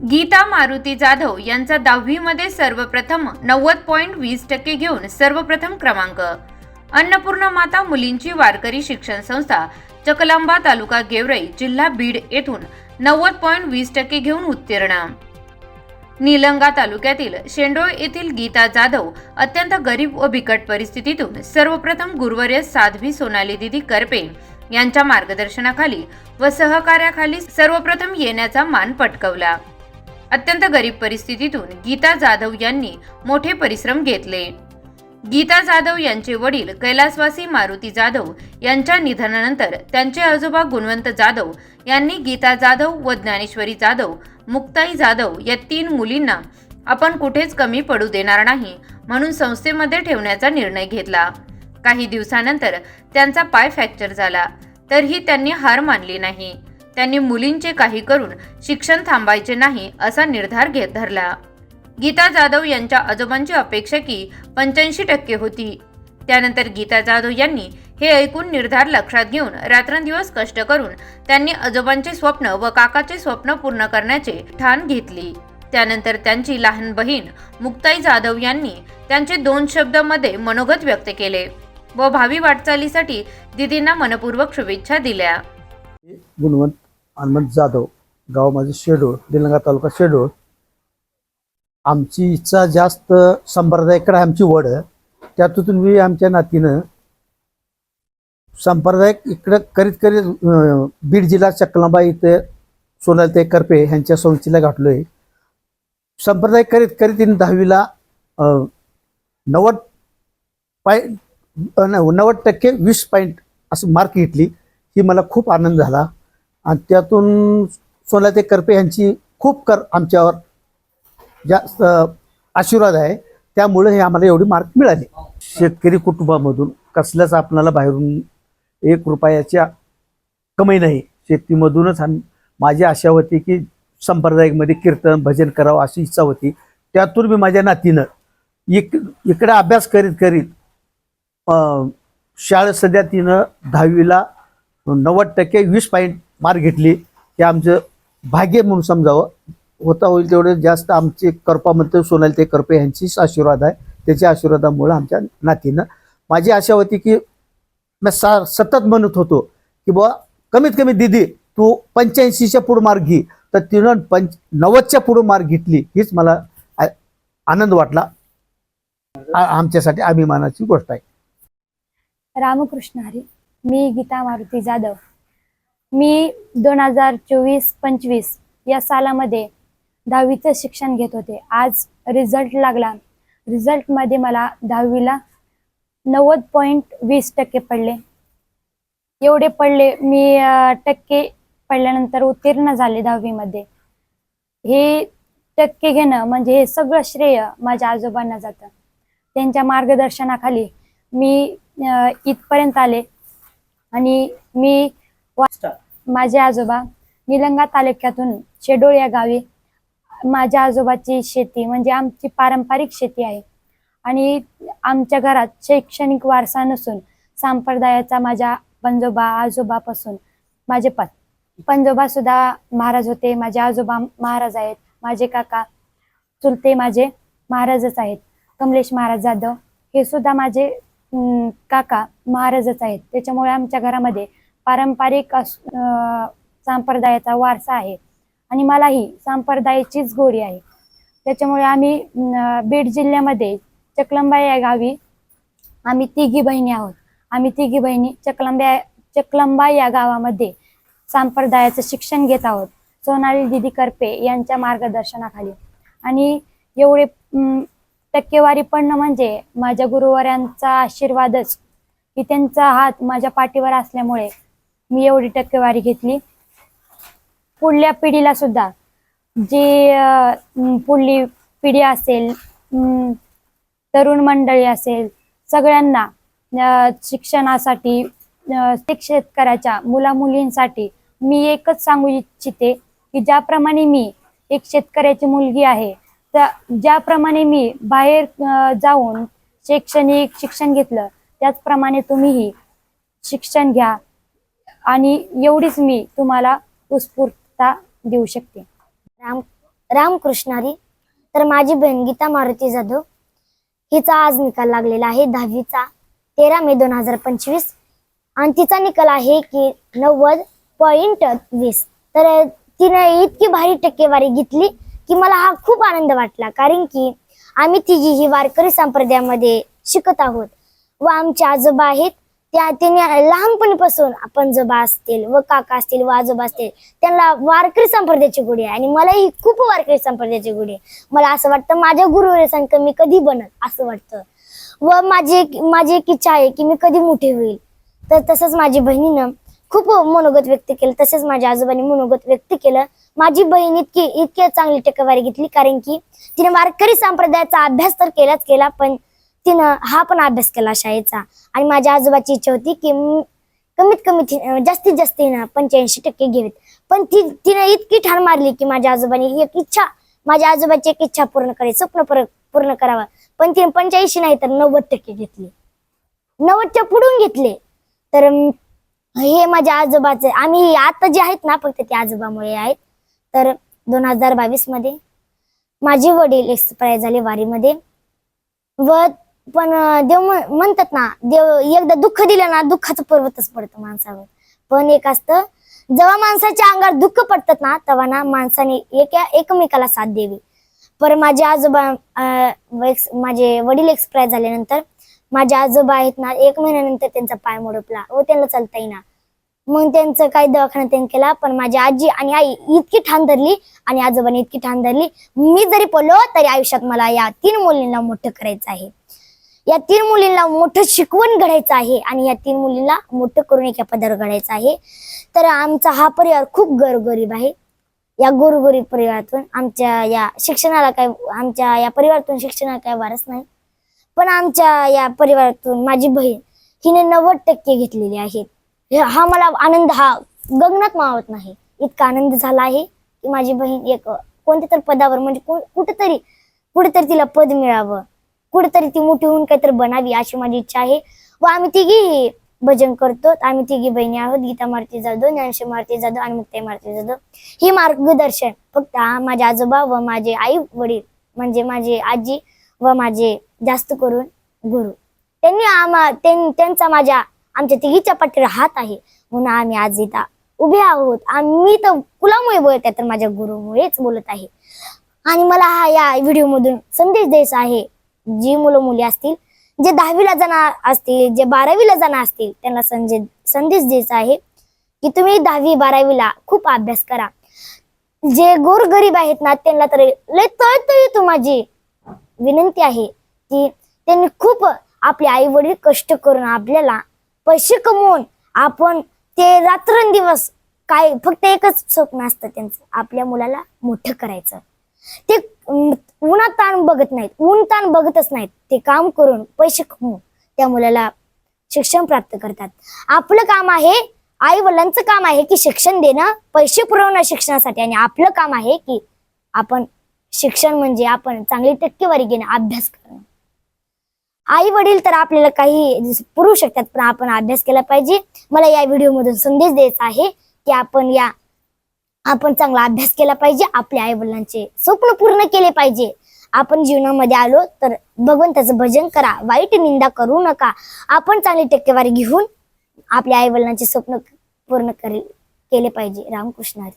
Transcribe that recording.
गीता मारुती जाधव यांचा दहावीमध्ये सर्वप्रथम नव्वद पॉईंट वीस टक्के घेऊन सर्वप्रथम क्रमांक. अन्नपूर्णा माता मुलींची वारकरी शिक्षण संस्था चकलांबा तालुका गेवराई जिल्हा बीड येथून नव्वद पॉईंट वीस टक्के घेऊन उत्तीर्ण. निलंगा तालुक्यातील शेंडोळ येथील गीता जाधव अत्यंत गरीब व बिकट परिस्थितीतून सर्वप्रथम गुरुवर्य साध्वी सोनाली दिदी करपे यांच्या मार्गदर्शनाखाली व सहकार्याखाली सर्वप्रथम येण्याचा मान पटकवला. अत्यंत गरीब परिस्थितीतून गीता जाधव यांनी मोठे परिश्रम घेतले. गीता जाधव यांचे वडील कैलासवासी मारुती जाधव यांच्या निधनानंतर त्यांचे आजोबा गुणवंत जाधव यांनी गीता जाधव व ज्ञानेश्वरी जाधव मुक्ताई जाधव या तीन मुलींना आपण कुठेच कमी पडू देणार नाही म्हणून संस्थेमध्ये ठेवण्याचा निर्णय घेतला. काही दिवसानंतर त्यांचा पाय फ्रॅक्चर झाला. तरीही त्यांनी हार मानली नाही. त्यांनी मुलींचे काही करून शिक्षण थांबायचे नाही असा निर्धार घेत धरला. गीता जाधव यांच्या आजोबांची अपेक्षा की पंच्याऐंशी टक्के होती. त्यानंतर गीता जाधव यांनी हे ऐकून निर्धार लक्षात घेऊन रात्रंदिवस कष्ट करून त्यांनी आजोबांचे स्वप्न व काकाचे स्वप्न पूर्ण करण्याचे ठाण घेतली. त्यानंतर त्यांची लहान बहीण मुक्ताई जाधव यांनी त्यांचे दोन शब्दामध्ये मनोगत व्यक्त केले व भावी वाटचालीसाठी दिदींना मनपूर्वक शुभेच्छा दिल्या. गुणवंत हनुमंत जाधव गाव माझं शेडोळ निलंगा तालुका शेडोळ. आमची इच्छा जास्त संप्रदायाकडे आमची वड. त्यातून मी आमच्या नातीनं सांप्रदायिक इकडं करीत करीत बीड जिल्हा चकलांबा इथे सोनालते करपे ह्यांच्या संस्थेला गाठलोय संप्रदाय करीत करीत तिने दहावीला नव्वद पॉईंट नव्वद टक्के वीस पॉईंट असं मार्क घेतली. ही मला खूप आनंद झाला. आणि त्यातून सोनाते करपे यांची खूप कर आमच्यावर जास्त आशीर्वाद आहे. त्यामुळे हे आम्हाला एवढी मार्क मिळाले. शेतकरी कुटुंबामधून कसल्याच आपणाला बाहेरून एक रुपयाच्या कमाई नाही. शेतीमधूनच आम्ही माझी आशा होती की संप्रदायिकमध्ये कीर्तन भजन करावं अशी इच्छा होती. त्यातून मी माझ्या नातीनं इक इकडे अभ्यास करीत करीत शाळेत सध्या तिनं दहावीला नव्वद टक्के वीस पॉईंट मार घेतली हे आमचं भाग्य म्हणून समजावं. होता होईल तेवढे जास्त आमचे करपा म्हणते सोनाली ते करपे यांचीच आशीर्वाद आहे. त्याच्या आशीर्वादामुळे आमच्या नातीनं. माझी आशा होती की मी सा सतत म्हणत होतो की बुवा कमीत कमी दिदी तू पंच्याऐंशीच्या पुढं मार्ग घे. तर तिनं पंच नव्वदच्या पुढं मार्ग घेतली हीच मला आनंद वाटला. आमच्यासाठी अभिमानाची गोष्ट आहे. रामकृष्ण हरी मी गीता मारुती जाधव. मी दोन हजार चोवीस पंचवीस या सालामध्ये दहावीचं शिक्षण घेत होते. आज रिझल्ट लागला. रिझल्टमध्ये मला दहावीला नव्वद पॉईंट वीस टक्के पडले. एवढे पडले मी टक्के पडल्यानंतर उत्तीर्ण झाले दहावीमध्ये. हे टक्के घेणं म्हणजे हे सगळं श्रेय माझ्या आजोबांना जातं. त्यांच्या मार्गदर्शनाखाली मी इथपर्यंत आले आणि मी माझे आजोबा निलंगा तालुक्यातून शेडोळ या गावी माझ्या आजोबाची शेती म्हणजे आमची पारंपरिक शेती आहे. आणि आमच्या घरात शैक्षणिक वारसा नसून संप्रदायाचा माझ्या पंजोबा आजोबापासून माझे पत पंजोबा सुद्धा महाराज होते माझे आजोबा महाराज आहेत माझे काका चुलते माझे महाराजच आहेत कमलेश महाराज जाधव हे सुद्धा माझे काका महाराजच आहेत. त्याच्यामुळे आमच्या घरामध्ये पारंपरिक अस- संप्रदायाचा वारसा आहे. आणि मलाही संप्रदायाचीच गोडी आहे. त्याच्यामुळे आम्ही बीड जिल्ह्यामध्ये चकलंबा या गावी आम्ही तिघी बहिणी आहोत. आम्ही तिघी बहिणी चकलंबा चकलंबा या गावामध्ये संप्रदायाचं शिक्षण घेत आहोत. सोनाली दिदी करपे यांच्या मार्गदर्शनाखाली. आणि एवढे टक्केवारी पडणं म्हणजे माझ्या गुरुवारांचा आशीर्वादच की त्यांचा हात माझ्या पाठीवर असल्यामुळे मी एवढी टक्केवारी घेतली. पुढल्या पिढीला सुद्धा जी पुढली पिढी असेल तरुण मंडळी असेल सगळ्यांना शिक्षणासाठी ते शेतकऱ्याच्या मुलामुलींसाठी मी एकच सांगू इच्छिते की ज्याप्रमाणे मी एक शेतकऱ्याची मुलगी आहे त्या ज्याप्रमाणे मी बाहेर जाऊन शैक्षणिक शिक्षण घेतलं त्याचप्रमाणे तुम्हीही शिक्षण घ्या. आणि एवढीच मी तुम्हाला उत्स्फूर्तता देऊ शकते. राम रामकृष्णारी तर माझी बहीण गीता मारुती जाधव हिचा आज निकाल लागलेला आहे दहावीचा. तेरा मे दोन हजार पंचवीस. आणि तिचा निकाल आहे की नव्वद पॉईंट वीस. तर तिने इतकी भारी टक्केवारी घेतली की मला हा खूप आनंद वाटला. कारण की आम्ही तिघी ही वारकरी संप्रदायामध्ये शिकत आहोत व आमचे आजोबा आहेत. त्या त्याने लहानपणीपासून आपण जबा असतील व काका असतील व आजोबा असतील त्यांना वारकरी संप्रदायाची गुढी आहे. आणि मलाही खूप वारकरी संप्रदायाची गुढी आहे. मला असं वाटतं माझ्या गुरुवरेसारखं मी कधी बनत असं वाटतं. व माझी एक माझी एक इच्छा आहे की मी कधी मोठी होईल. तर तसंच माझी बहिणीनं खूप मनोगत व्यक्त केलं. तसेच माझ्या आजोबांनी मनोगत व्यक्त केलं. माझी बहीण इतकी इतकी चांगली टक्केवारी घेतली. कारण की तिने वारकरी संप्रदायाचा अभ्यास तर केलाच केला पण तिनं हा पण अभ्यास केला शाळेचा. आणि माझ्या आजोबाची इच्छा होती की कमीत कमी जास्तीत जास्त तिनं पंच्याऐंशी टक्के घेवीत. पण ती तिनं इतकी ठाण मारली की माझ्या आजोबांनी एक इच्छा माझ्या आजोबाची एक इच्छा पूर्ण करायची स्वप्न पूर्ण करावं. पण तिने पंच्याऐंशी नाही तर नव्वद टक्के घेतले. नव्वदच्या पुढून घेतले. तर हे माझ्या आजोबाचे आम्ही आता जे आहेत ना फक्त ते आजोबामुळे आहेत. तर दोन हजार बावीसमध्ये माझे वडील एक्सपायर झाले वारीमध्ये. व पण देव म्हण- म्हणतात ना देव एकदा दुःख दिलं ना दुःखाचं पर्वतच पडतं माणसावर. पण एक असतं जेव्हा माणसाच्या अंगावर दुःख पडतात ना तेव्हा ना माणसाने एका एकमेकाला साथ द्यावी. पर माझे आजोबा माझे वडील एक्सपायर झाल्यानंतर माझे आजोबा आहेत ना एक महिन्यानंतर त्यांचा पाय मोडपला व त्यांना चालता येईना. मग त्यांचं काही दवाखाना त्यांनी केला पण माझी आजी आणि आई इतकी ठाण धरली आणि आजोबाने इतकी ठाण धरली मी जरी पडलो तरी आयुष्यात मला या तीन मुलींना मोठं करायचं आहे. या तीन मुलींना मोठं शिकवण घडायचं आहे आणि या तीन मुलींना मोठं करून एका पदावर घडायचं आहे. तर आमचा हा परिवार खूप गरगरीब आहे. या गोरगरीब परिवारातून आमच्या या शिक्षणाला काय आमच्या या परिवारातून शिक्षणाला काय वारस नाही. पण आमच्या या परिवारातून माझी बहीण हिने नव्वद टक्के घेतलेले आहेत हा मला आनंद हा गगनात मावत नाही. इतका आनंद झाला आहे की माझी बहीण एक कोणत्या तर पदावर म्हणजे कु- कुठेतरी कुठेतरी तिला पद मिळावं. कुठेतरी ती मोठी होऊन काहीतरी बनावी अशी माझी इच्छा आहे. व आम्ही तिघी भजन करतो. आम्ही तिघी बहिणी आहोत. गीता मारुती जाधव ज्ञानशी मारुती जाधव आणि मुक्ताई मारुती जाधव. हे मार्गदर्शन फक्त माझे आजोबा व माझे आई वडील म्हणजे माझे आजी व माझे जास्त करून गुरु. त्यांनी आम्हा त्यांचा माझ्या आमच्या तिघीच्या पाठीवर हात आहे. म्हणून आम्ही आज इथं उभे आहोत. आम्ही तर कुलामुळे बोलत आहे तर माझ्या गुरुमुळेच बोलत आहे. आणि मला हा या व्हिडिओमधून संदेश द्यायचा आहे. जी मुलं मुली असतील जे दहावीला जाणार असतील जे बारावीला जाणार असतील त्यांना संजय संदेश द्यायचा आहे की तुम्ही दहावी बारावीला खूप अभ्यास करा. जे गोरगरीब आहेत ना त्यांना तर लय तळतळ येतो माझी. विनंती आहे की त्यांनी खूप आपले आई वडील कष्ट करून आपल्याला पैसे कमवून आपण ते रात्रंदिवस काय फक्त एकच स्वप्न असतं त्यांचं आपल्या मुलाला मोठं करायचं. ते उन्हात ताण बघत नाहीत ऊन ताण बघतच नाहीत. ते काम करून पैसे कमवून त्या मुलाला शिक्षण प्राप्त करतात. आपलं काम आहे आई वडिलांचं काम आहे की शिक्षण देणं पैसे पुरवणं शिक्षणासाठी. आणि आपलं काम आहे की आपण शिक्षण म्हणजे आपण चांगली टक्केवारी घेणं अभ्यास करणं. आई वडील तर आपल्याला काही पुरवू शकतात पण आपण अभ्यास केला पाहिजे. मला या व्हिडिओमधून संदेश द्यायचा आहे की आपण या आपण चांगला अभ्यास केला पाहिजे आपल्या आई वडिलांचे स्वप्न पूर्ण केले पाहिजे. आपण जीवनामध्ये आलो तर भगवंताचं भजन करा वाईट निंदा करू नका. आपण चांगली टक्केवारी घेऊन आपल्या आई वडिलांचे स्वप्न पूर्ण करे केले पाहिजे. रामकृष्ण